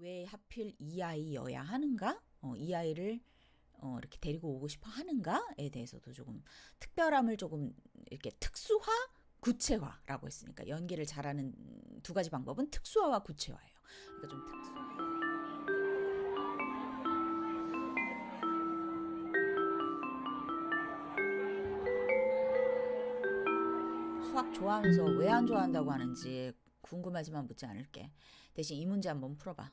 왜 하필 이 아이여야 하는가? 어, 이 아이를 어, 이렇게 데리고 오고 싶어 하는가에 대해서도 조금 특별함을 조금 이렇게 특수화, 구체화라고 했으니까 연기를 잘하는 두 가지 방법은 특수화와 구체화예요. 그러니까 좀 특수화. 수학 좋아하면서 왜 안 좋아한다고 하는지 궁금하지만 묻지 않을게. 대신 이 문제 한번 풀어봐.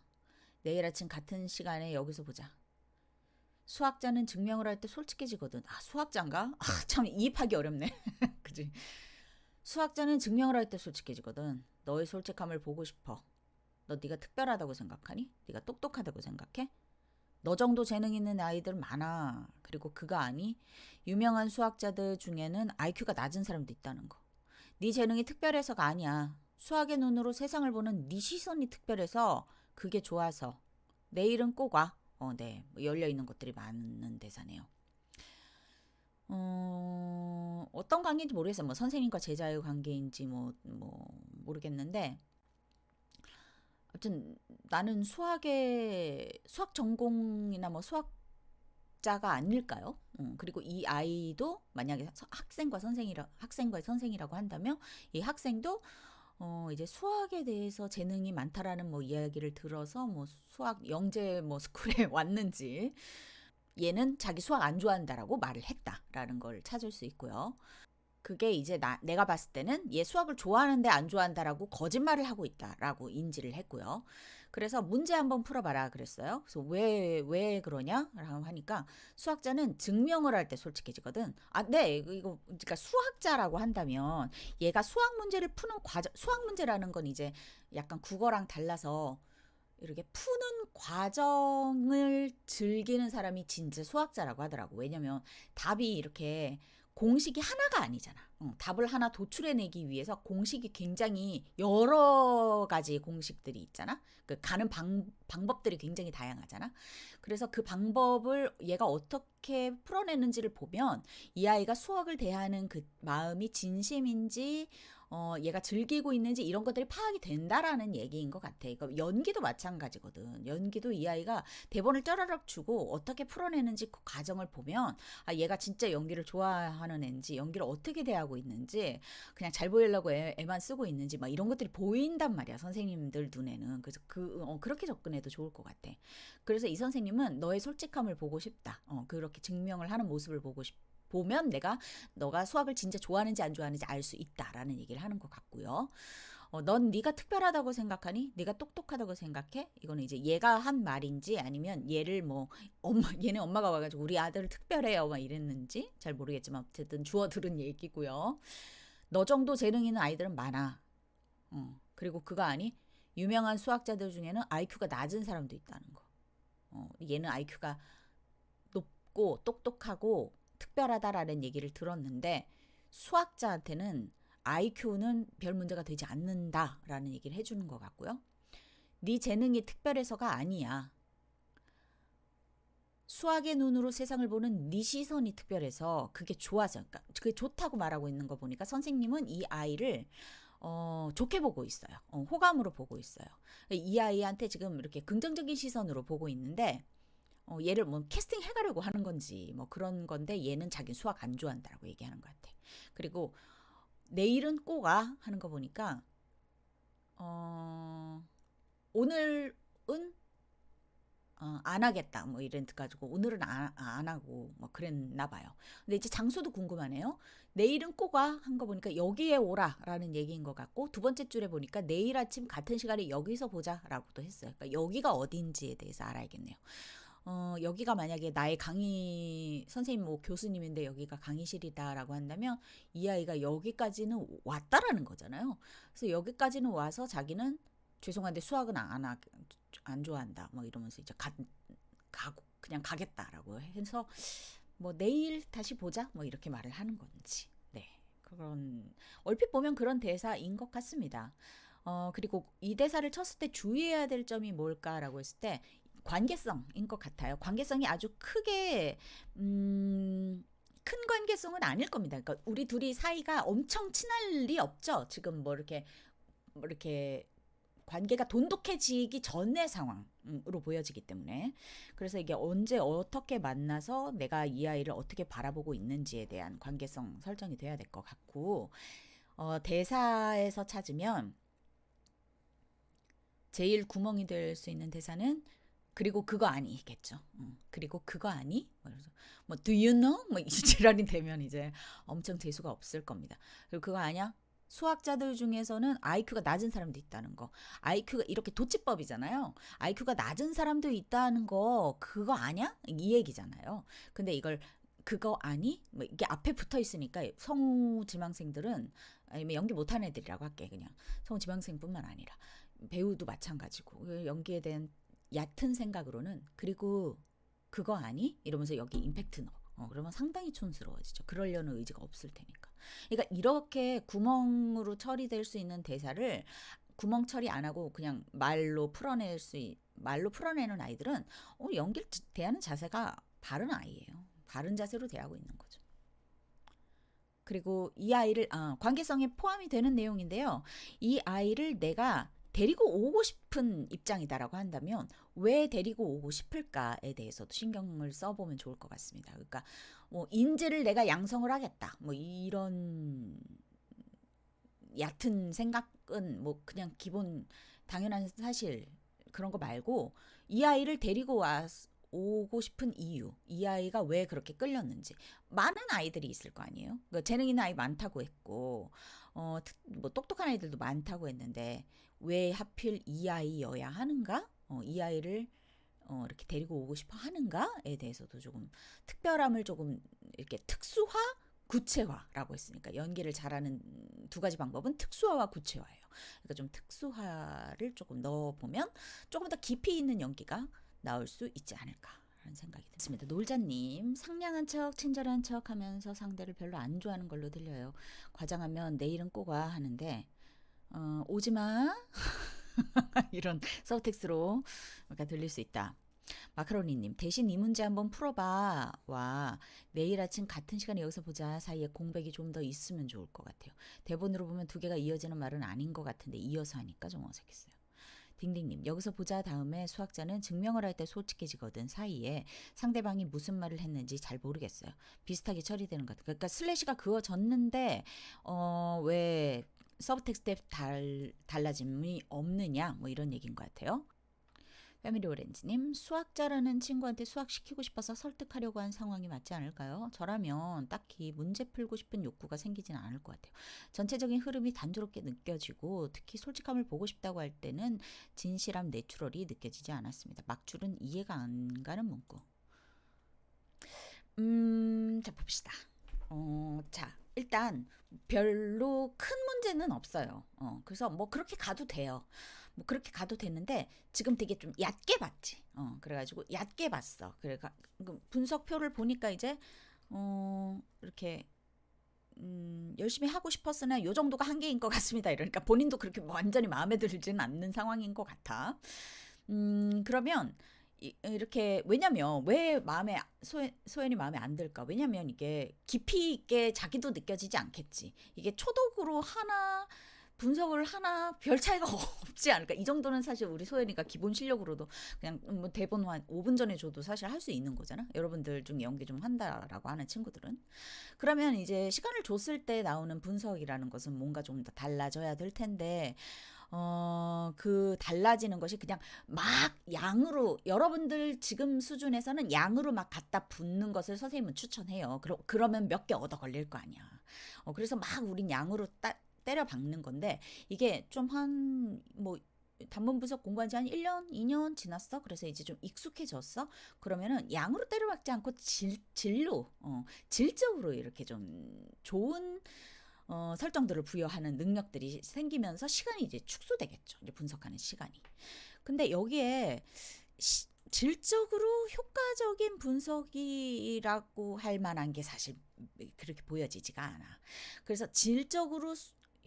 내일 아침 같은 시간에 여기서 보자. 수학자는 증명을 할 때 솔직해지거든. 아, 수학자인가? 아, 참 이입하기 어렵네. 그지? 수학자는 증명을 할 때 솔직해지거든. 너의 솔직함을 보고 싶어. 너 네가 특별하다고 생각하니? 네가 똑똑하다고 생각해? 너 정도 재능 있는 아이들 많아. 그리고 그가 아니 유명한 수학자들 중에는 IQ가 낮은 사람도 있다는 거. 네 재능이 특별해서가 아니야. 수학의 눈으로 세상을 보는 네 시선이 특별해서 그게 좋아서 내일은 꼭 와. 어, 네. 뭐 열려 있는 것들이 많은 대사네요. 어, 어떤 관계인지 모르겠어요. 뭐 선생님과 제자의 관계인지 뭐, 뭐 모르겠는데 아무튼 나는 수학의 수학 전공이나 뭐 수학자가 아닐까요? 음, 그리고 이 아이도 만약에 서- 학생과 선생이라 학생과의 선생이라고 한다면 이 학생도 어 이제 수학에 대해서 재능이 많다라는 뭐 이야기를 들어서 뭐 수학 영재 뭐 스쿨에 왔는지 얘는 자기 수학 안 좋아한다라고 말을 했다라는 걸 찾을 수 있고요. 그게 이제 나, 내가 봤을 때는 얘 수학을 좋아하는데 안 좋아한다라고 거짓말을 하고 있다라고 인지를 했고요. 그래서 문제 한번 풀어봐라 그랬어요. 그래서 왜, 왜 그러냐? 라고 하니까 수학자는 증명을 할 때 솔직해지거든. 아, 네. 이거, 그러니까 수학자라고 한다면 얘가 수학 문제를 푸는 과정, 수학 문제라는 건 이제 약간 국어랑 달라서 이렇게 푸는 과정을 즐기는 사람이 진짜 수학자라고 하더라고. 왜냐면 답이 이렇게 공식이 하나가 아니잖아. 어, 답을 하나 도출해내기 위해서 공식이 굉장히 여러 가지 공식들이 있잖아. 그 가는 방, 방법들이 굉장히 다양하잖아. 그래서 그 방법을 얘가 어떻게 풀어내는지를 보면 이 아이가 수학을 대하는 그 마음이 진심인지 어, 얘가 즐기고 있는지 이런 것들이 파악이 된다라는 얘기인 것 같아. 그러니까 연기도 마찬가지거든. 연기도 이 아이가 대본을 짜라락 주고 어떻게 풀어내는지 그 과정을 보면 아, 얘가 진짜 연기를 좋아하는 애인지 연기를 어떻게 대하고 있는지 그냥 잘 보이려고 애, 애만 쓰고 있는지 막 이런 것들이 보인단 말이야. 선생님들 눈에는. 그래서 그, 어, 그렇게 접근해도 좋을 것 같아. 그래서 이 선생님은 너의 솔직함을 보고 싶다. 어, 그렇게 증명을 하는 모습을 보고 싶 보면 내가 너가 수학을 진짜 좋아하는지 안 좋아하는지 알 수 있다라는 얘기를 하는 것 같고요. 어, 넌 네가 특별하다고 생각하니? 네가 똑똑하다고 생각해? 이거는 이제 얘가 한 말인지 아니면 얘를 뭐 엄마 얘네 엄마가 와가지고 우리 아들 특별해요 막 이랬는지 잘 모르겠지만 어쨌든 주워 들은 얘기고요. 너 정도 재능 있는 아이들은 많아. 어, 그리고 그가 아니 유명한 수학자들 중에는 IQ가 낮은 사람도 있다는 거. 어, 얘는 IQ가 높고 똑똑하고 특별하다라는 얘기를 들었는데 수학자한테는 IQ는 별 문제가 되지 않는다라는 얘기를 해주는 것 같고요. 네 재능이 특별해서가 아니야. 수학의 눈으로 세상을 보는 네 시선이 특별해서 그게 좋아서, 그러니까 그게 좋다고 말하고 있는 거 보니까 선생님은 이 아이를 어, 좋게 보고 있어요. 어, 호감으로 보고 있어요. 이 아이한테 지금 이렇게 긍정적인 시선으로 보고 있는데 어, 얘를 뭐 캐스팅 해가려고 하는 건지 뭐 그런 건데 얘는 자기 수학 안 좋아한다라고 얘기하는 것 같아. 그리고 내일은 꼬가 하는 거 보니까 어, 오늘은 어, 안 하겠다 뭐 이런 듯 가지고 오늘은 안, 안 하고 뭐 그랬나 봐요. 근데 이제 장소도 궁금하네요. 내일은 꼬가 한 거 보니까 여기에 오라라는 얘기인 것 같고 두 번째 줄에 보니까 내일 아침 같은 시간에 여기서 보자라고도 했어요. 그러니까 여기가 어딘지에 대해서 알아야겠네요. 어, 여기가 만약에 나의 강의 선생님 뭐 교수님인데 여기가 강의실이다라고 한다면 이 아이가 여기까지는 왔다라는 거잖아요. 그래서 여기까지는 와서 자기는 죄송한데 수학은 안, 하, 안 좋아한다. 뭐 이러면서 이제 가, 가고 그냥 가겠다라고 해서 뭐 내일 다시 보자. 뭐 이렇게 말을 하는 건지. 네. 그런 얼핏 보면 그런 대사인 것 같습니다. 어, 그리고 이 대사를 쳤을 때 주의해야 될 점이 뭘까라고 했을 때 관계성인 것 같아요. 관계성이 아주 크게 음, 큰 관계성은 아닐 겁니다. 그러니까 우리 둘이 사이가 엄청 친할 리 없죠. 지금 뭐 이렇게 뭐 이렇게 관계가 돈독해지기 전의 상황으로 보여지기 때문에 그래서 이게 언제 어떻게 만나서 내가 이 아이를 어떻게 바라보고 있는지에 대한 관계성 설정이 돼야 될 것 같고 어, 대사에서 찾으면 제일 구멍이 될 수 있는 대사는 그리고 그거 아니겠죠. 음, 그리고 그거 아니? 뭐, 이러면서 뭐 do you know? 뭐이 지랄이 되면 이제 엄청 재수가 없을 겁니다. 그리고 그거 아니야? 수학자들 중에서는 IQ가 낮은 사람도 있다는 거. IQ가 이렇게 도치법이잖아요. IQ가 낮은 사람도 있다는 거 그거 아냐? 이 얘기잖아요. 근데 이걸 그거 아니? 뭐 이게 앞에 붙어 있으니까 성우 지망생들은 아니면 연기 못하는 애들이라고 할게 그냥 성우 지망생뿐만 아니라 배우도 마찬가지고 그 연기에 대한 얕은 생각으로는 그리고 그거 아니? 이러면서 여기 임팩트 넣어. 어, 그러면 상당히 촌스러워지죠. 그러려는 의지가 없을 테니까. 그러니까 이렇게 구멍으로 처리될 수 있는 대사를 구멍 처리 안 하고 그냥 말로 풀어낼 수 있, 말로 풀어내는 아이들은 어, 연기를 대하는 자세가 바른 아이예요. 바른 자세로 대하고 있는 거죠. 그리고 이 아이를 아, 관계성에 포함이 되는 내용인데요. 이 아이를 내가 데리고 오고 싶은 입장이다라고 한다면 왜 데리고 오고 싶을까에 대해서도 신경을 써보면 좋을 것 같습니다. 그러니까 뭐 인재를 내가 양성을 하겠다. 뭐 이런 얕은 생각은 뭐 그냥 기본 당연한 사실 그런 거 말고 이 아이를 데리고 와 오고 싶은 이유, 이 아이가 왜 그렇게 끌렸는지 많은 아이들이 있을 거 아니에요. 그러니까 재능 있는 아이 많다고 했고, 어, 뭐 똑똑한 아이들도 많다고 했는데 왜 하필 이 아이여야 하는가? 어, 이 아이를 어, 이렇게 데리고 오고 싶어 하는가에 대해서도 조금 특별함을 조금 이렇게 특수화, 구체화라고 했으니까 연기를 잘하는 두 가지 방법은 특수화와 구체화예요. 그러니까 좀 특수화를 조금 넣어보면 조금 더 깊이 있는 연기가 나올 수 있지 않을까 라는 생각이 듭니다. 놀자님 상냥한 척, 친절한 척 하면서 상대를 별로 안 좋아하는 걸로 들려요. 과장하면 내일은 꼭와 하는데 어, 오지 마. 이런 서브텍스로 약간 들릴 수 있다. 마카로니님 대신 이 문제 한번 풀어봐. 와 내일 아침 같은 시간에 여기서 보자. 사이에 공백이 좀 더 있으면 좋을 것 같아요. 대본으로 보면 두 개가 이어지는 말은 아닌 것 같은데 이어서 하니까 좀 어색했어요. 딩딩님 여기서 보자 다음에 수학자는 증명을 할 때 솔직해지거든 사이에. 상대방이 무슨 말을 했는지 잘 모르겠어요. 비슷하게 처리되는 것 같아요. 그러니까 슬래시가 그어졌는데 어 왜 서브텍스트에 달, 달라짐이 없느냐 뭐 이런 얘기인 것 같아요 패밀리 오렌지님 수학자라는 친구한테 수학 시키고 싶어서 설득하려고 한 상황이 맞지 않을까요? 저라면 딱히 문제 풀고 싶은 욕구가 생기지는 않을 것 같아요. 전체적인 흐름이 단조롭게 느껴지고 특히 솔직함을 보고 싶다고 할 때는 진실함 내추럴이 느껴지지 않았습니다. 막줄은 이해가 안 가는 문구. 음, 자 봅시다. 어, 자 일단 별로 큰 문제는 없어요. 어, 그래서 뭐 그렇게 가도 돼요. 뭐 그렇게 가도 되는데 지금 되게 좀 얕게 봤지. 어, 그래가지고 얕게 봤어. 그래가 그 분석표를 보니까 이제 어 이렇게 음, 열심히 하고 싶었으나 요 정도가 한계인 것 같습니다. 이러니까 본인도 그렇게 완전히 마음에 들지는 않는 상황인 것 같아. 음, 그러면 이, 이렇게 왜냐면 왜 마음에 소연, 소연이 마음에 안 들까? 왜냐면 이게 깊이 있게 자기도 느껴지지 않겠지. 이게 초독으로 하나 분석을 하나 별 차이가 없지 않을까. 이 정도는 사실 우리 소연이가 기본 실력으로도 그냥 뭐 대본 한 5분 전에 줘도 사실 할 수 있는 거잖아. 여러분들 중에 연기 좀 한다라고 하는 친구들은. 그러면 이제 시간을 줬을 때 나오는 분석이라는 것은 뭔가 좀 더 달라져야 될 텐데 어, 그 달라지는 것이 그냥 막 양으로 여러분들 지금 수준에서는 양으로 막 갖다 붓는 것을 선생님은 추천해요. 그러, 그러면 몇 개 얻어 걸릴 거 아니야. 어, 그래서 막 우린 양으로 따, 때려 박는 건데 이게 좀 한뭐 단문 분석 공부한 지 한 1년, 2년 지났어. 그래서 이제 좀 익숙해졌어. 그러면은 양으로 때려박지 않고 질, 질로, 어, 질적으로 이렇게 좀 좋은 어, 설정들을 부여하는 능력들이 생기면서 시간이 이제 축소되겠죠. 이제 분석하는 시간이. 근데 여기에 시, 질적으로 효과적인 분석이라고 할 만한 게 사실 그렇게 보여지지가 않아. 그래서 질적으로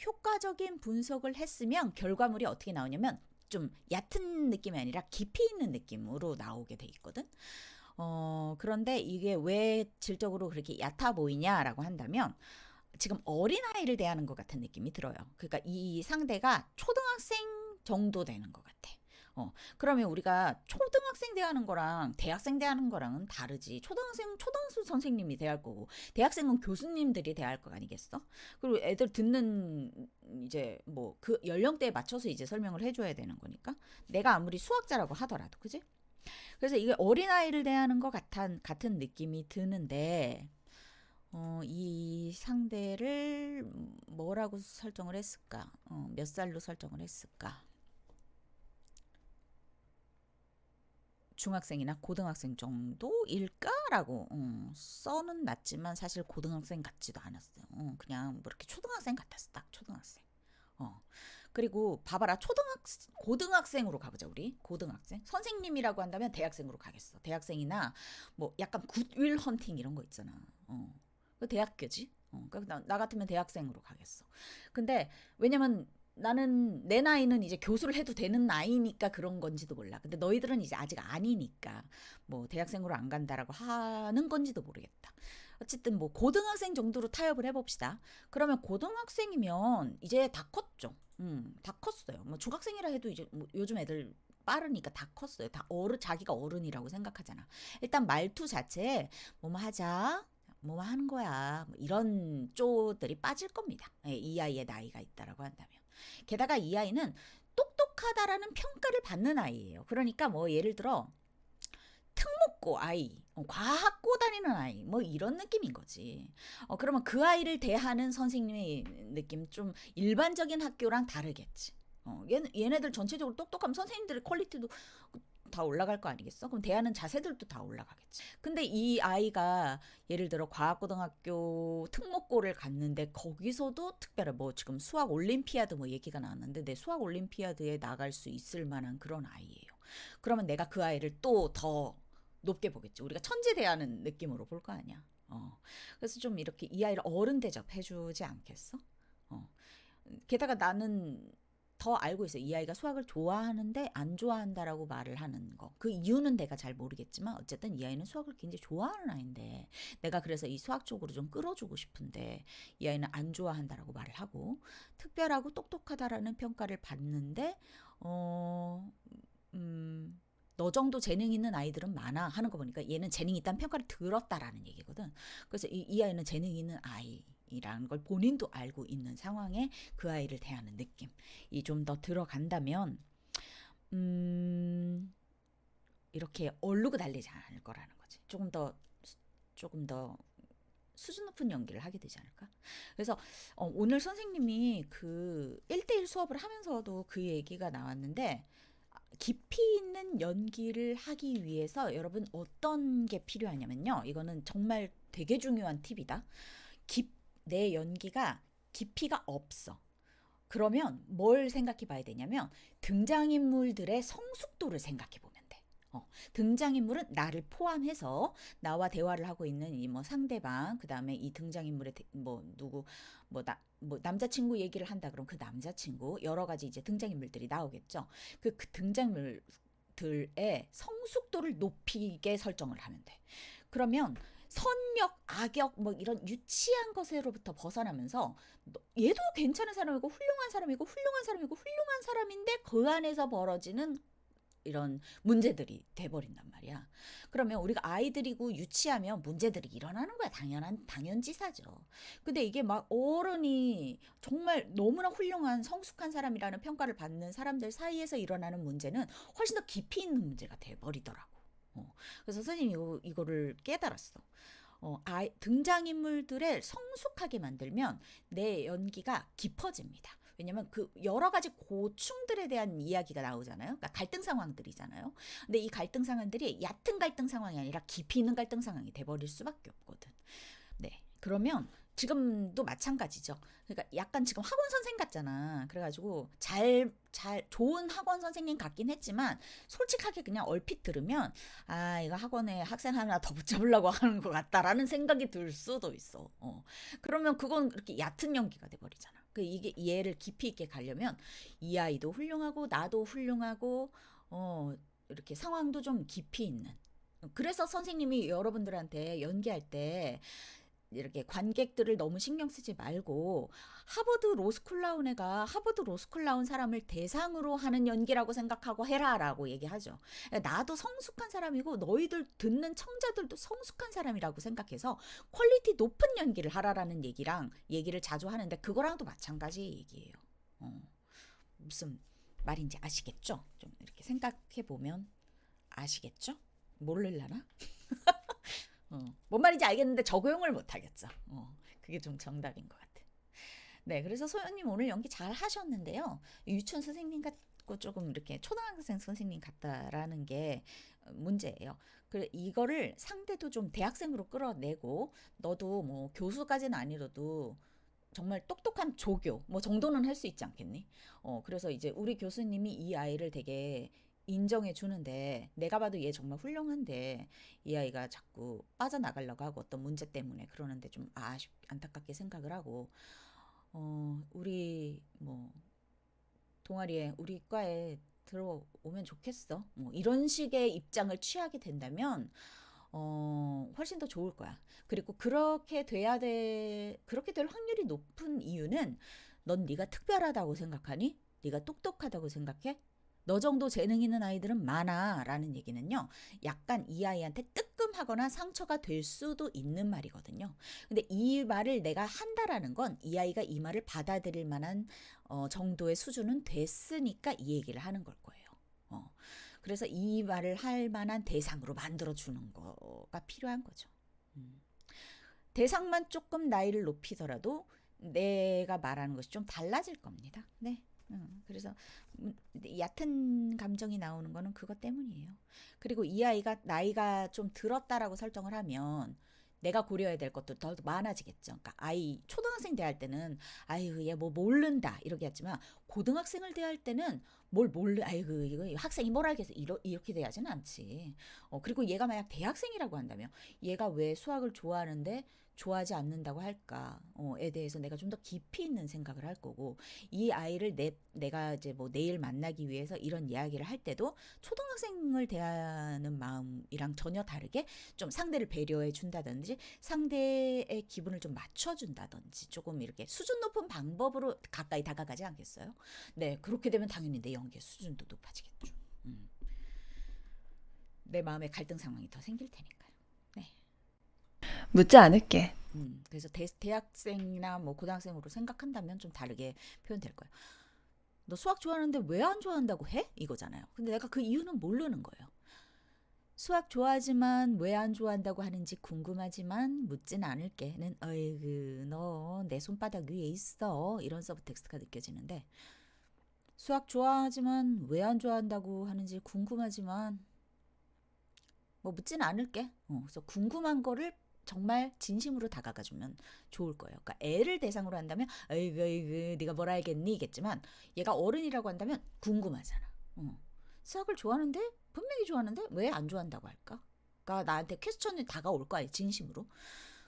효과적인 분석을 했으면 결과물이 어떻게 나오냐면 좀 얕은 느낌이 아니라 깊이 있는 느낌으로 나오게 돼 있거든. 어, 그런데 이게 왜 질적으로 그렇게 얕아 보이냐라고 한다면 지금 어린아이를 대하는 것 같은 느낌이 들어요. 그러니까 이 상대가 초등학생 정도 되는 것 같아. 어, 그러면 우리가 초등학생 대하는 거랑 대학생 대하는 거랑은 다르지. 초등학생, 초등학생 선생님이 대할 거고, 대학생은 교수님들이 대할 거 아니겠어? 그리고 애들 듣는 이제 뭐 그 연령대에 맞춰서 이제 설명을 해줘야 되는 거니까. 내가 아무리 수학자라고 하더라도, 그지? 그래서 이게 어린아이를 대하는 것 같은, 같은 느낌이 드는데, 어, 이 상대를 뭐라고 설정을 했을까? 어, 몇 살로 설정을 했을까? 중학생이나 고등학생 정도일까라고 어, 써는 놨지만 사실 고등학생 같지도 않았어요. 어, 그냥 뭐 이렇게 초등학생 같았어, 딱 초등학생. 어. 그리고 봐봐라 초등학 고등학생으로 가보자 우리 고등학생 선생님이라고 한다면 대학생으로 가겠어 대학생이나 뭐 약간 굿윌 헌팅 이런 거 있잖아 어. 그 대학교지 어. 그러니까 나, 나 같으면 대학생으로 가겠어 근데 왜냐면 나는 내 나이는 이제 교수를 해도 되는 나이니까 그런 건지도 몰라. 근데 너희들은 이제 아직 아니니까 뭐 대학생으로 안 간다라고 하는 건지도 모르겠다. 어쨌든 뭐 고등학생 정도로 타협을 해봅시다. 그러면 고등학생이면 이제 다 컸죠. 음, 다 컸어요. 뭐 중학생이라 해도 이제 뭐 요즘 애들 빠르니까 다 컸어요. 다 어른 자기가 어른이라고 생각하잖아. 일단 말투 자체에 뭐뭐 하자. 뭐뭐 하는 거야. 뭐 이런 쪼들이 빠질 겁니다. 예, 이 아이의 나이가 있다라고 한다면. 게다가 이 아이는 똑똑하다라는 평가를 받는 아이예요. 그러니까 뭐 예를 들어 특목고 아이, 어, 과학 고 다니는 아이, 뭐 이런 느낌인 거지. 어, 그러면 그 아이를 대하는 선생님의 느낌 좀 일반적인 학교랑 다르겠지. 어, 얘, 얘네들 전체적으로 똑똑하면 선생님들의 퀄리티도 다 올라갈 거 아니겠어? 그럼 대하는 자세들도 다 올라가겠지. 근데 이 아이가 예를 들어 과학고등학교 특목고를 갔는데 거기서도 특별한 뭐 지금 수학 올림피아드 뭐 얘기가 나왔는데 내 수학 올림피아드에 나갈 수 있을 만한 그런 아이예요. 그러면 내가 그 아이를 또 더 높게 보겠지. 우리가 천재 대하는 느낌으로 볼 거 아니야. 어. 그래서 좀 이렇게 이 아이를 어른 대접해주지 않겠어? 어. 게다가 나는 더 알고 있어요. 이 아이가 수학을 좋아하는데 안 좋아한다라고 말을 하는 거. 그 이유는 내가 잘 모르겠지만 어쨌든 이 아이는 수학을 굉장히 좋아하는 아이인데 내가 그래서 이 수학 쪽으로 좀 끌어주고 싶은데 이 아이는 안 좋아한다라고 말을 하고 특별하고 똑똑하다라는 평가를 받는데 어 음. 너 정도 재능 있는 아이들은 많아 하는 거 보니까 얘는 재능 있다는 평가를 들었다라는 얘기거든. 그래서 이, 이 아이는 재능 있는 아이. 이라는 걸 본인도 알고 있는 상황에 그 아이를 대하는 느낌이 좀 더 들어간다면 음 이렇게 얼르고 달리지 않을 거라는 거지. 조금 더 조금 더 수준 높은 연기를 하게 되지 않을까? 그래서 어, 오늘 선생님이 그 1대1 수업을 하면서도 그 얘기가 나왔는데 깊이 있는 연기를 하기 위해서 여러분 어떤 게 필요하냐면요. 이거는 정말 되게 중요한 팁이다. 깊 내 연기가 깊이가 없어. 그러면 뭘 생각해 봐야 되냐면 등장인물들의 성숙도를 생각해 보면 돼. 어, 등장인물은 나를 포함해서 나와 대화를 하고 있는 이 뭐 상대방, 그 다음에 이 등장인물의 대, 뭐 누구, 뭐, 나, 뭐 남자친구 얘기를 한다 그럼 그 남자친구 여러 가지 이제 등장인물들이 나오겠죠. 그, 그 등장인물들의 성숙도를 높이게 설정을 하면 돼. 그러면 선력, 악역 뭐 이런 유치한 것으로부터 벗어나면서 얘도 괜찮은 사람이고 훌륭한 사람이고 훌륭한 사람이고 훌륭한 사람인데 그 안에서 벌어지는 이런 문제들이 돼버린단 말이야. 그러면 우리가 아이들이고 유치하면 문제들이 일어나는 거야. 당연한 당연지사죠. 근데 이게 막 어른이 정말 너무나 훌륭한 성숙한 사람이라는 평가를 받는 사람들 사이에서 일어나는 문제는 훨씬 더 깊이 있는 문제가 돼버리더라고. 어, 그래서 선생님이 이거, 이거를 깨달았어. 어, 아이, 등장인물들을 성숙하게 만들면 내 연기가 깊어집니다. 왜냐면 그 여러 가지 고충들에 대한 이야기가 나오잖아요. 그러니까 갈등 상황들이잖아요. 근데 이 갈등 상황들이 얕은 갈등 상황이 아니라 깊이 있는 갈등 상황이 돼버릴 수밖에 없거든. 네. 그러면 지금도 마찬가지죠. 그러니까 약간 지금 학원 선생 같잖아. 그래가지고 잘, 잘, 좋은 학원 선생님 같긴 했지만 솔직하게 그냥 얼핏 들으면 아, 이거 학원에 학생 하나 더 붙잡으려고 하는 것 같다라는 생각이 들 수도 있어. 어. 그러면 그건 그렇게 얕은 연기가 돼버리잖아. 그 이게 얘를 깊이 있게 가려면 이 아이도 훌륭하고 나도 훌륭하고 어, 이렇게 상황도 좀 깊이 있는. 그래서 선생님이 여러분들한테 연기할 때 이렇게 관객들을 너무 신경 쓰지 말고 하버드 로스쿨 나온 애가 하버드 로스쿨 나온 사람을 대상으로 하는 연기라고 생각하고 해라라고 얘기하죠. 나도 성숙한 사람이고 너희들 듣는 청자들도 성숙한 사람이라고 생각해서 퀄리티 높은 연기를 하라라는 얘기랑 얘기를 자주 하는데 그거랑도 마찬가지 얘기예요. 어, 무슨 말인지 아시겠죠? 좀 이렇게 생각해 보면 아시겠죠? 모를라나? 어, 뭔 말인지 알겠는데 적용을 못 하겠죠. 어, 그게 좀 정답인 것 같아. 네, 그래서 소연님 오늘 연기 잘 하셨는데요. 유치원 선생님 같고 조금 이렇게 초등학생 선생님 같다라는 게 문제예요. 그 이거를 상대도 좀 대학생으로 끌어내고 너도 뭐 교수까지는 아니라도 정말 똑똑한 조교 뭐 정도는 할 수 있지 않겠니? 어 그래서 이제 우리 교수님이 이 아이를 되게 인정해 주는데 내가 봐도 얘 정말 훌륭한데 이 아이가 자꾸 빠져나가려고 하고 어떤 문제 때문에 그러는데 좀 아쉽 안타깝게 생각을 하고 어 우리 뭐 동아리에 우리 과에 들어오면 좋겠어. 뭐 이런 식의 입장을 취하게 된다면 어, 훨씬 더 좋을 거야. 그리고 그렇게 돼야 돼, 그렇게 될 확률이 높은 이유는 넌 네가 특별하다고 생각하니? 네가 똑똑하다고 생각해? 너 정도 재능 있는 아이들은 많아. 라는 얘기는요, 약간 이 아이한테 뜨끔하거나 상처가 될 수도 있는 말이거든요. 근데 이 말을 내가 한다라는 건 이 아이가 이 말을 받아들일 만한 어, 정도의 수준은 됐으니까 이 얘기를 하는 걸 거예요. 어. 그래서 이 말을 할 만한 대상으로 만들어 주는 거가 필요한 거죠. 음. 대상만 조금 나이를 높이더라도 내가 말하는 것이 좀 달라질 겁니다. 네. 음, 그래서 음, 얕은 감정이 나오는 거는 그것 때문이에요. 그리고 이 아이가 나이가 좀 들었다라고 설정을 하면 내가 고려해야 될 것도 더 많아지겠죠. 그러니까 아이 초등학생 대할 때는 아유 얘 뭐 모른다 이렇게 했지만 고등학생을 대할 때는 뭘 몰르 아이고 이거 학생이 뭘 알겠어 이러, 이렇게 돼야지는 않지. 어 그리고 얘가 만약 대학생이라고 한다면 얘가 왜 수학을 좋아하는데 좋아하지 않는다고 할까에 대해서 내가 좀 더 깊이 있는 생각을 할 거고 이 아이를 내 내가 이제 뭐 내일 만나기 위해서 이런 이야기를 할 때도 초등학생을 대하는 마음이랑 전혀 다르게 좀 상대를 배려해 준다든지 상대의 기분을 좀 맞춰 준다든지 조금 이렇게 수준 높은 방법으로 가까이 다가가지 않겠어요? 네, 그렇게 되면 당연히 내 연기의 수준도 높아지겠죠. 음. 내 마음의 갈등 상황이 더 생길 테니까요. 네. 묻지 않을게. 음, 그래서 대, 대학생이나 뭐 고등학생으로 생각한다면 좀 다르게 표현될 거예요. 너 수학 좋아하는데 왜 안 좋아한다고 해? 이거잖아요. 근데 내가 그 이유는 모르는 거예요. 수학 좋아하지만 왜 안 좋아한다고 하는지 궁금하지만 묻진 않을게는 어이그 너 내 손바닥 위에 있어 이런 서브 텍스트가 느껴지는데 수학 좋아하지만 왜 안 좋아한다고 하는지 궁금하지만 뭐 묻진 않을게. 어, 그래서 궁금한 거를 정말 진심으로 다가가 주면 좋을 거예요. 그러니까 애를 대상으로 한다면 아이고 아이고 네가 뭘 알겠니겠지만 얘가 어른이라고 한다면 궁금하잖아. 어. 수학을 좋아하는데 분명히 좋아하는데 왜 안 좋아한다고 할까? 그러니까 나한테 퀘스천이 다가올 거야 진심으로.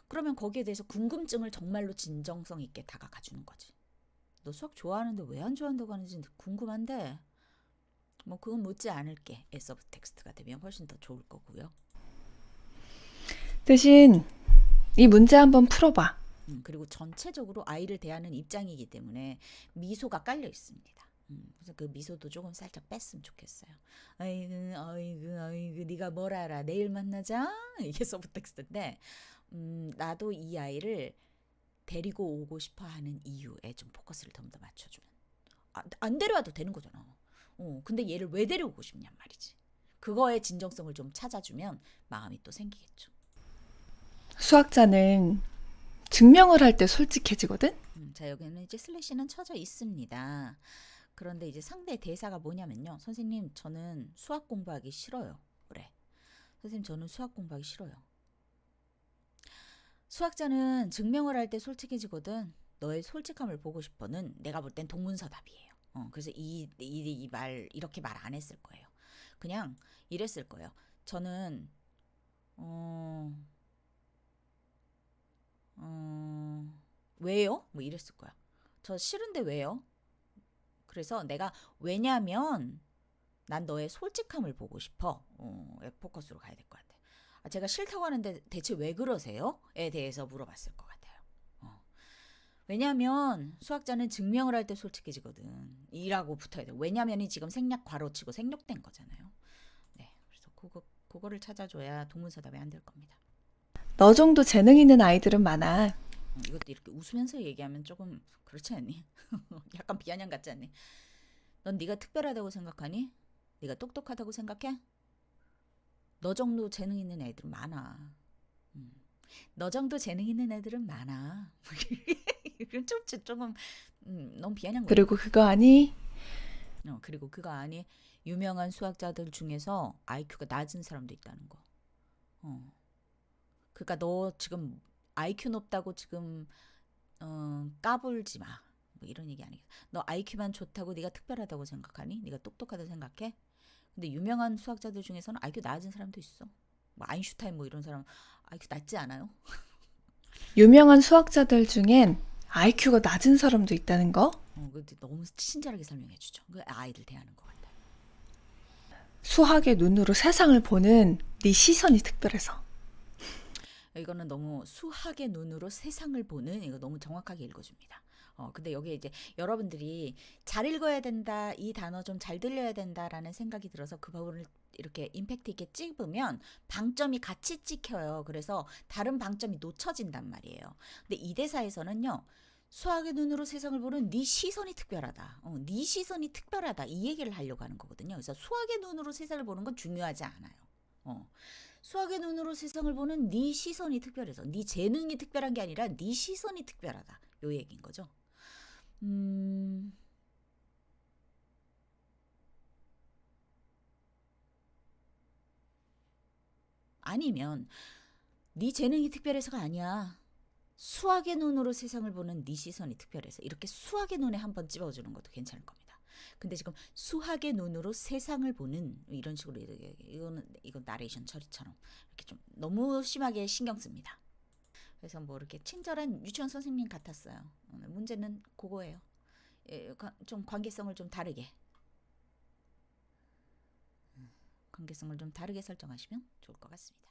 그러면 거기에 대해서 궁금증을 정말로 진정성 있게 다가가 주는 거지. 너 수학 좋아하는데 왜 안 좋아한다고 하는지 궁금한데 뭐 그건 묻지 않을게. 에서브 텍스트가 되면 훨씬 더 좋을 거고요. 대신 이 문제 한번 풀어봐. 음, 그리고 전체적으로 아이를 대하는 입장이기 때문에 미소가 깔려 있습니다. 음, 그래서 그 미소도 조금 살짝 뺐으면 좋겠어요. 아이고, 아이고, 아이고, 네가 뭘 알아? 내일 만나자. 이게 서브 텍스트인데, 음, 나도 이 아이를 데리고 오고 싶어하는 이유에 좀 포커스를 좀 더 맞춰주면 아, 안 데려와도 되는 거잖아. 어, 근데 얘를 왜 데려오고 싶냔 말이지. 그거의 진정성을 좀 찾아주면 마음이 또 생기겠죠. 수학자는 증명을 할 때 솔직해지거든? 음, 자 여기는 이제 슬래시는 쳐져 있습니다. 그런데 이제 상대 대사가 뭐냐면요. 선생님 저는 수학 공부하기 싫어요. 그래. 선생님 저는 수학 공부하기 싫어요. 수학자는 증명을 할 때 솔직해지거든. 너의 솔직함을 보고 싶어는 내가 볼 땐 동문서답이에요. 어, 그래서 이 이 말 이렇게 말 안 했을 거예요. 그냥 이랬을 거예요. 저는 어, 어, 왜요? 뭐 이랬을 거야. 저 싫은데 왜요? 그래서 내가 왜냐면 난 너의 솔직함을 보고 싶어. 어, 포커스로 가야 될 것 같아. 아, 제가 싫다고 하는데 대체 왜 그러세요?에 대해서 물어봤을 것 같아요. 어. 왜냐하면 수학자는 증명을 할 때 솔직해지거든. 이라고 붙어야 돼. 왜냐면이 지금 생략 괄호 치고 생략된 거잖아요. 네, 그래서 그거 그거를 찾아줘야 동문서답이 안 될 겁니다. 너 정도 재능 있는 아이들은 많아. 음, 이것도 이렇게 웃으면서 얘기하면 조금 그렇지 않니? 약간 비아냥 같지 않니? 넌 네가 특별하다고 생각하니? 네가 똑똑하다고 생각해? 너 정도 재능 있는 애들은 많아. 음. 너 정도 재능 있는 애들은 많아. 그럼 좀 좀- 조금 음, 너무 비아냥. 그리고 그거 아니? 어, 그리고 그거 아니 유명한 수학자들 중에서 IQ가 낮은 사람도 있다는 거. 어. 그러니까 너 지금 IQ 높다고 지금 어, 까불지 마. 뭐 이런 얘기 아니겠어. 너 IQ만 좋다고 네가 특별하다고 생각하니? 네가 똑똑하다고 생각해? 근데 유명한 수학자들 중에서는 IQ 낮은 사람도 있어. 뭐 아인슈타인 뭐 이런 사람 IQ 낮지 않아요? 유명한 수학자들 중엔 IQ가 낮은 사람도 있다는 거? 어, 근데 너무 친절하게 설명해 주죠. 그 아이들 대하는 것 같아요. 수학의 눈으로 세상을 보는 네 시선이 특별해서. 이거는 너무 수학의 눈으로 세상을 보는 이거 너무 정확하게 읽어줍니다. 어, 근데 여기에 이제 여러분들이 잘 읽어야 된다, 이 단어 좀 잘 들려야 된다라는 생각이 들어서 그 부분을 이렇게 임팩트 있게 찍으면 방점이 같이 찍혀요. 그래서 다른 방점이 놓쳐진단 말이에요. 근데 이 대사에서는요. 수학의 눈으로 세상을 보는 네 시선이 특별하다. 어, 네 시선이 특별하다. 이 얘기를 하려고 하는 거거든요. 그래서 수학의 눈으로 세상을 보는 건 중요하지 않아요. 어. 수학의 눈으로 세상을 보는 네 시선이 특별해서 네 재능이 특별한 게 아니라 네 시선이 특별하다. 요 얘기인 거죠. 음. 아니면 네 재능이 특별해서가 아니야. 수학의 눈으로 세상을 보는 네 시선이 특별해서 이렇게 수학의 눈에 한번 찝어주는 것도 괜찮을 겁니다. 근데 지금 수학의 눈으로 세상을 보는 이런 식으로 이거는 이건 나레이션 처리처럼 이렇게 좀 너무 심하게 신경 씁니다. 그래서 뭐 이렇게 친절한 유치원 선생님 같았어요. 어, 문제는 그거예요. 예, 가- 좀 관계성을 좀 다르게 음, 관계성을 좀 다르게 설정하시면 좋을 것 같습니다.